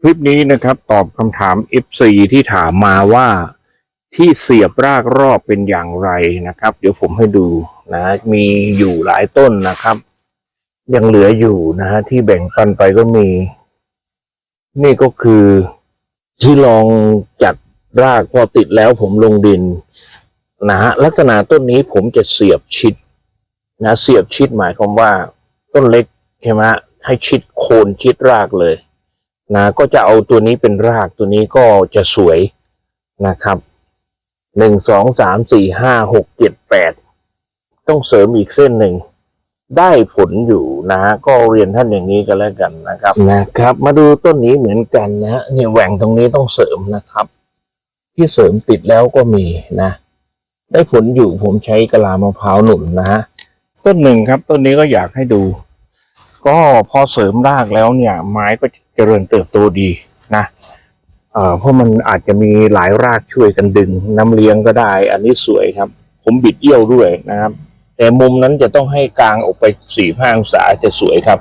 คลิปนี้นะครับตอบคำถาม FC ที่ถามมาว่าที่เสียบรากรอบเป็นอย่างไรนะครับ เดี๋ยวผมให้ดูนะมีอยู่หลายต้นนะครับ ยังเหลืออยู่นะฮะที่แบ่งปันไปก็มี นี่ก็คือที่ลองจัดรากพอติดแล้วผมลงดินนะฮะลักษณะต้นนี้ผมจะเสียบชิดนะเสียบชิดหมายความว่า ต้นเล็กใช่ไหมให้ชิดโคนชิดรากเลย นะก็จะเอาตัวนี้เป็นรากตัวนี้ก็จะสวยนะครับหนึ่งสองสามสี่ห้าหกเจ็ดแปดต้องเสริมอีกเส้นหนึ่ง ได้ผลอยู่นะก็เรียนท่านอย่างนี้กันแล้วกันนะครับนะครับ มาดูต้นนี้เหมือนกันนะฮะเนี่ยแหว่งตรงนี้ต้องเสริมนะครับ ที่เสริมติดแล้วก็มีนะ ได้ผลอยู่ผมใช้กะลามะพร้าวหนุนนะฮะต้นหนึ่งครับต้นนี้ก็อยากให้ดู ก็พอเสริมรากแล้วเนี่ย ไม้ก็เจริญเติบโตดีนะเอ่อเพราะมันอาจจะมีหลายรากช่วยกันดึง น้ำเลี้ยงก็ได้ อันนี้สวยครับ ผมบิดเอี้ยวด้วยนะครับ แต่มุมนั้นจะต้องให้กลางออกไปสี่ห้าองศาจะสวยครับ